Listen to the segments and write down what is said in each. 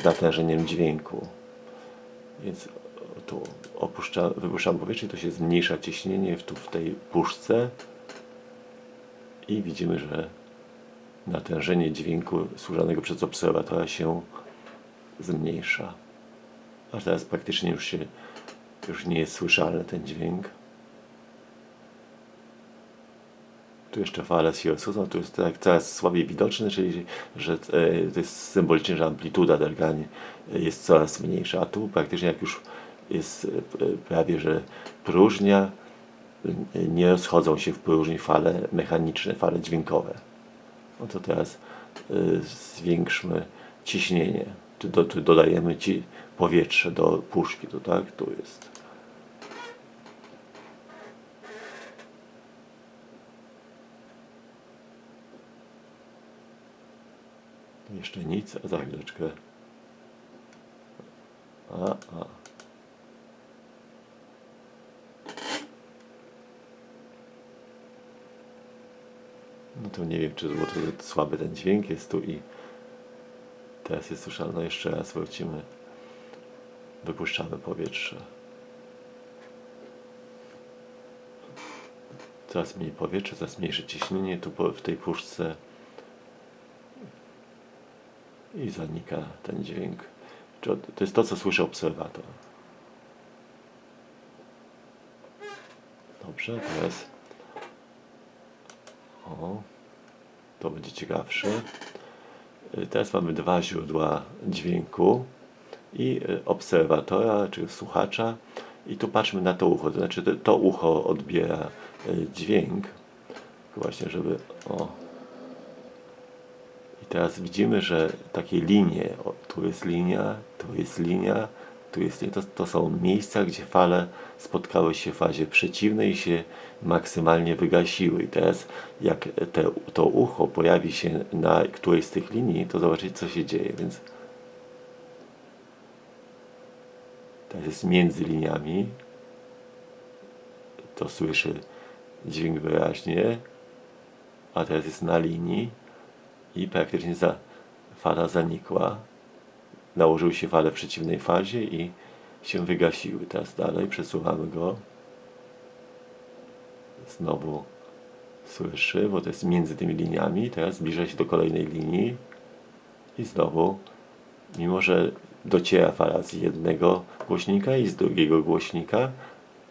z natężeniem dźwięku. Więc tu opuszcza, wypuszczam powietrze i to się zmniejsza ciśnienie w, tu w tej puszce i widzimy, że natężenie dźwięku służonego przez obserwatora się zmniejsza. Aż teraz praktycznie już się już nie jest słyszalny ten dźwięk. Tu jeszcze fale się rozchodzą, tu jest tak coraz słabiej widoczny, czyli że e, to jest symbolicznie, że amplituda drgań jest coraz mniejsza, a tu praktycznie jak już jest e, prawie, że próżnia, nie rozchodzą się w próżni fale mechaniczne, fale dźwiękowe. No to teraz e, zwiększmy ciśnienie. Tu, do, tu dodajemy ci powietrze do puszki, to tak, tu jest. Jeszcze nic, a za chwileczkę. A, a. No to nie wiem, czy bo to słaby ten dźwięk jest tu i teraz jest słyszalny. No jeszcze raz wrócimy. Wypuszczamy powietrze. Coraz mniej powietrza, coraz mniejsze ciśnienie tu w tej puszce i zanika ten dźwięk. To jest to, co słyszy obserwator. Dobrze, teraz. O, to będzie ciekawsze. Y, Teraz mamy dwa źródła dźwięku i y, obserwatora, czy słuchacza. I tu patrzmy na to ucho, to znaczy to, ucho odbiera y, dźwięk. Właśnie, żeby. O, teraz widzimy, że takie linie, o, tu jest linia, tu jest linia, tu jest linia, to, to są miejsca, gdzie fale spotkały się w fazie przeciwnej i się maksymalnie wygasiły. I teraz jak te, to ucho pojawi się na którejś z tych linii, to zobaczycie co się dzieje. Więc teraz jest między liniami, to słyszy dźwięk wyraźnie, a teraz jest na linii i praktycznie za, fala zanikła. Nałożyły się fale w przeciwnej fazie i się wygasiły. Teraz dalej przesuwamy go. Znowu słyszy, bo to jest między tymi liniami. Teraz zbliża się do kolejnej linii i znowu, mimo że dociera fala z jednego głośnika i z drugiego głośnika,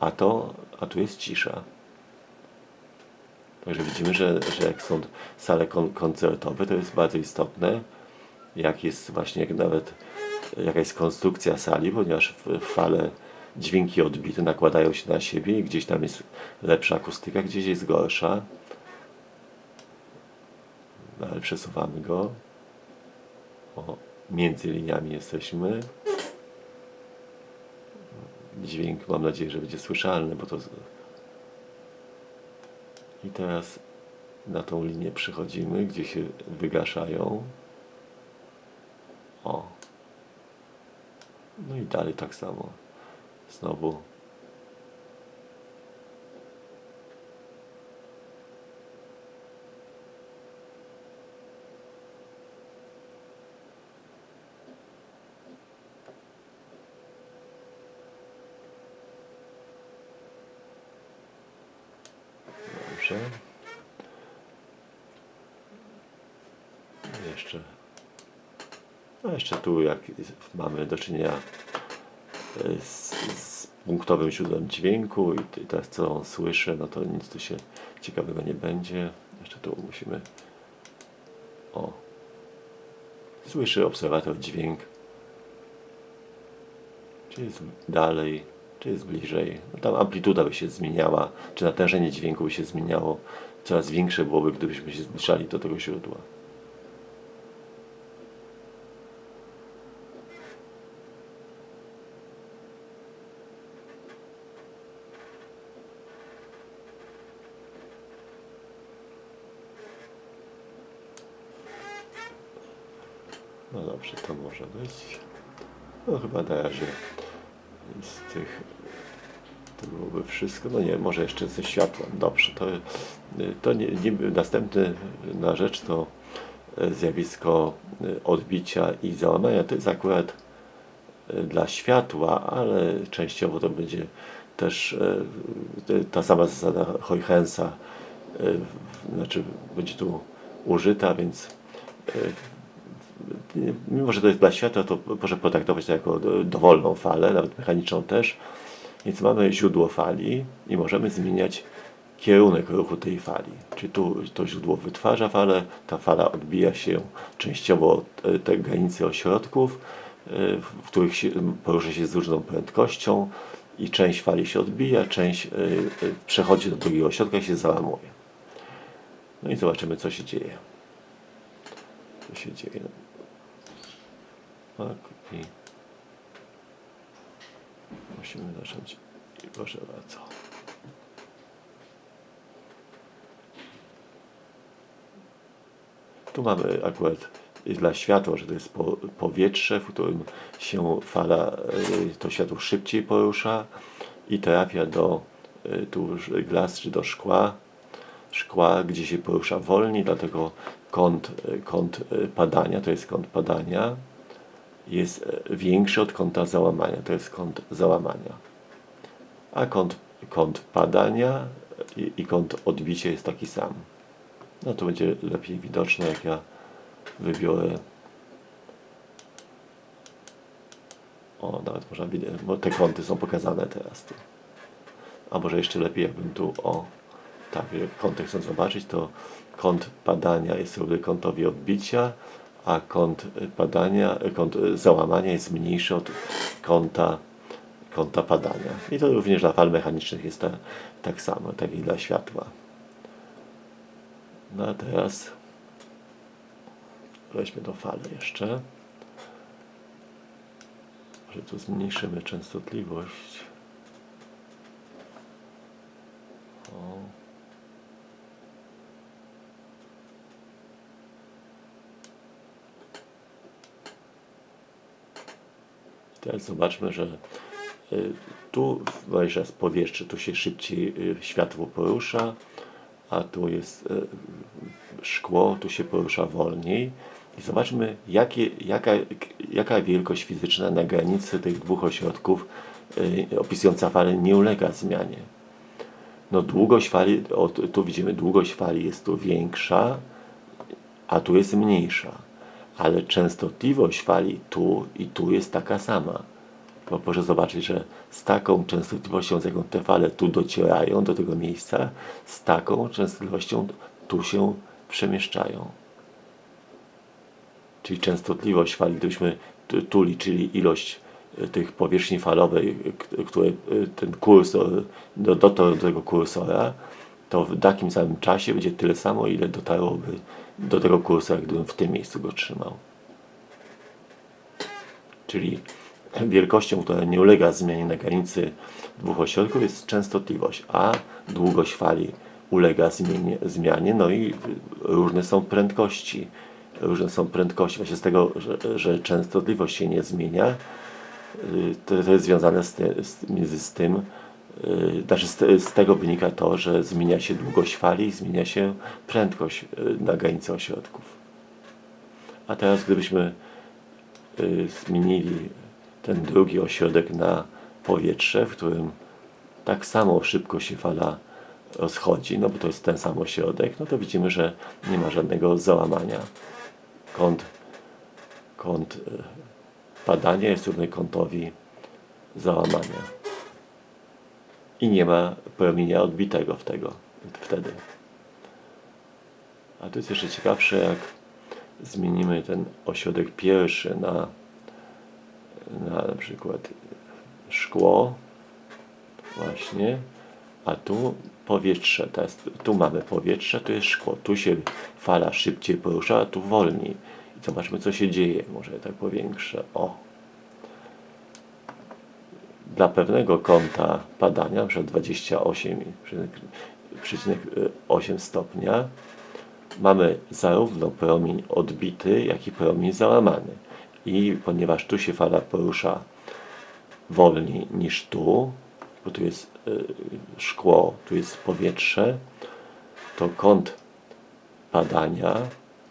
a, to, a tu jest cisza. Także widzimy, że, że jak są sale kon koncertowe, to jest bardzo istotne, jak jest właśnie jak nawet jaka jest konstrukcja sali, ponieważ fale, dźwięki odbite nakładają się na siebie i gdzieś tam jest lepsza akustyka, gdzieś jest gorsza. No, ale przesuwamy go. O, między liniami jesteśmy. Dźwięk mam nadzieję, że będzie słyszalny, bo to i teraz na tą linię przychodzimy, gdzie się wygaszają. O. No i dalej tak samo. Znowu. Dobrze. Jeszcze. No jeszcze tu, jak mamy do czynienia e, z, z punktowym źródłem dźwięku i i co on słyszy, no to nic tu się ciekawego nie będzie. Jeszcze tu musimy. O. Słyszy obserwator dźwięk. Czy jest dalej, czy jest bliżej. Tam amplituda by się zmieniała, czy natężenie dźwięku by się zmieniało. Coraz większe byłoby, gdybyśmy się zbliżali do tego źródła. No dobrze, to może być. No chyba na razie z tych to byłoby wszystko. No nie, może jeszcze ze światłem. Dobrze, to, to nie, nie, następna rzecz to e, zjawisko e, odbicia i załamania to jest akurat e, dla światła, ale częściowo to będzie też te- ta sama zasada Huygensa, w- znaczy będzie tu użyta, więc mimo, że to jest dla światła, to proszę potraktować to jako do- dowolną falę, nawet mechaniczną też. Więc mamy źródło fali i możemy zmieniać kierunek ruchu tej fali. Czyli tu to źródło wytwarza falę, ta fala odbija się częściowo od e, tej granicy ośrodków, e, w których się, porusza się z różną prędkością i część fali się odbija, część e, przechodzi do drugiego ośrodka i się załamuje. No i zobaczymy, co się dzieje. Co się dzieje. Tak i musimy zacząć. I proszę bardzo. Tu mamy akurat dla światła, że to jest po, powietrze, w którym się fala, y, to światło szybciej porusza i trafia do y, tu glas czy do szkła, szkła, gdzie się porusza wolniej, dlatego kąt, y, kąt padania, to jest kąt padania, jest y, większy od kąta załamania, to jest kąt załamania. A kąt, kąt padania i, i kąt odbicia jest taki sam. No to będzie lepiej widoczne, jak ja wybiorę. O, nawet można widać, te kąty są pokazane teraz tu. A może jeszcze lepiej, jakbym tu, o, tak, jak kąty chcę zobaczyć, to kąt padania jest równy kątowi odbicia, a kąt padania, kąt załamania jest mniejszy od kąta, kąta padania. I to również dla fal mechanicznych jest ta, tak samo, tak i dla światła. No a teraz weźmy tą falę jeszcze. Może tu zmniejszymy częstotliwość. O. Teraz zobaczmy, że y, tu weź raz powietrze, tu się szybciej y, światło porusza, a tu jest y, szkło, tu się porusza wolniej. I zobaczmy, jakie, jaka, jaka wielkość fizyczna na granicy tych dwóch ośrodków opisująca falę nie ulega zmianie. No długość fali, tu widzimy, długość fali jest tu większa, a tu jest mniejsza. Ale częstotliwość fali tu i tu jest taka sama. Bo proszę zobaczyć, że z taką częstotliwością, z jaką te fale tu docierają do tego miejsca, z taką częstotliwością tu się przemieszczają. Czyli częstotliwość fali, gdybyśmy tu, liczyli ilość y, tych powierzchni falowej, k- które y, ten kursor do, dotarł do tego kursora, to w takim samym czasie będzie tyle samo, ile dotarłoby do tego kursora, gdybym w tym miejscu go trzymał. Czyli wielkością, która nie ulega zmianie na granicy dwóch ośrodków jest częstotliwość, a długość fali ulega zmianie, zmianie no i różne są prędkości. Różne są prędkości. Właśnie z tego, że, że częstotliwość się nie zmienia, y, to, to jest związane z, ty, z, między z tym, znaczy z, tego wynika to, że zmienia się długość fali zmienia się prędkość y, na granicy ośrodków. A teraz gdybyśmy y, zmienili ten drugi ośrodek na powietrze, w którym tak samo szybko się fala rozchodzi, no bo to jest ten sam ośrodek, no to widzimy, że nie ma żadnego załamania. Kąt, kąt y, padania jest równy kątowi załamania. I nie ma promienia odbitego w tego, wtedy. A to jest jeszcze ciekawsze, jak zmienimy ten ośrodek pierwszy na, na na przykład szkło, właśnie, a tu powietrze, tu mamy powietrze, tu jest szkło, tu się fala szybciej porusza, a tu wolniej. I zobaczmy, co się dzieje. Może tak powiększę. O. Dla pewnego kąta padania, przykład 28,8 stopnia, mamy zarówno promień odbity, jak i promień załamany. I ponieważ tu się fala porusza wolniej niż tu, bo tu jest y, szkło, tu jest powietrze, to kąt padania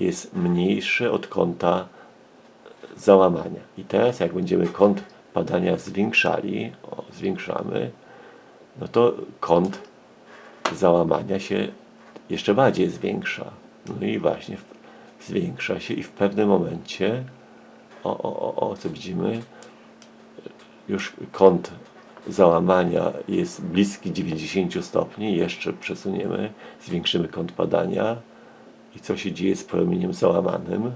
jest mniejsze od kąta załamania. I teraz jak będziemy kąt padania zwiększali, o, zwiększamy, no to kąt załamania się jeszcze bardziej zwiększa. No i właśnie zwiększa się i w pewnym momencie, o, o, o, o co widzimy, już kąt załamania jest bliski 90 stopni, jeszcze przesuniemy, zwiększymy kąt padania i co się dzieje z promieniem załamanym?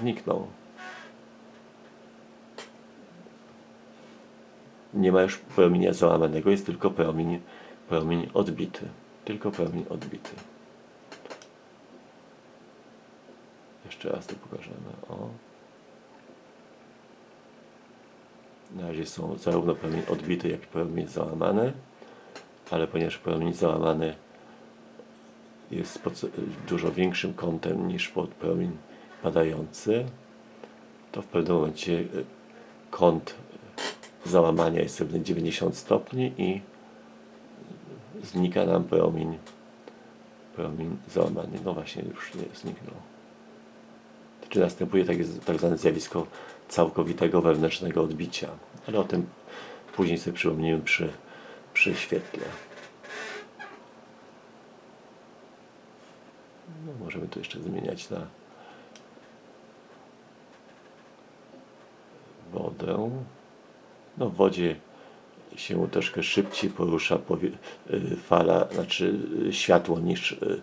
Zniknął. Nie ma już promienia załamanego, jest tylko promień, promień odbity. Tylko promień odbity. Jeszcze raz to pokażemy. O. Na razie są zarówno promień odbity, jak i promień załamany, ale ponieważ promień załamany jest pod dużo większym kątem niż pod promień padający, to w pewnym momencie y, kąt załamania jest równy 90 stopni i znika nam promień, promień załamany. No właśnie, już nie zniknął. Czy następuje tak, tak zwane zjawisko całkowitego wewnętrznego odbicia. Ale o tym później sobie przypomnimy przy, przy świetle. No, możemy tu jeszcze zmieniać na wodę. No w wodzie się troszkę szybciej porusza y, fala, znaczy y, światło niż y,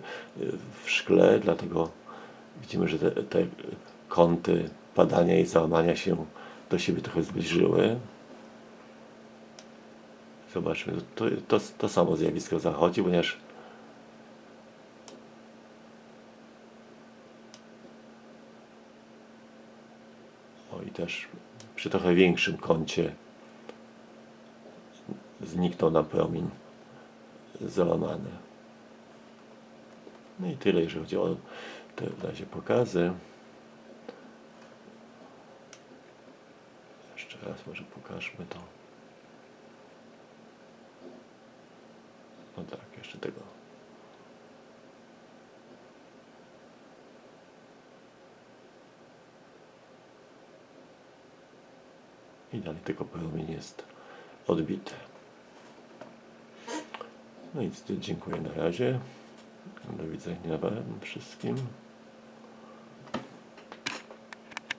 w szkle, dlatego widzimy, że te, te kąty padania i załamania się do siebie trochę zbliżyły. Zobaczmy, to, to, to samo zjawisko zachodzi, ponieważ o i też przy trochę większym kącie zniknął nam promień załamany. No i tyle, jeżeli chodzi o te w razie pokazy. Jeszcze raz może pokażmy to. No tak, jeszcze tego. I dalej tylko promień jest odbity. No i dziękuję na razie. Do widzenia wam wszystkim.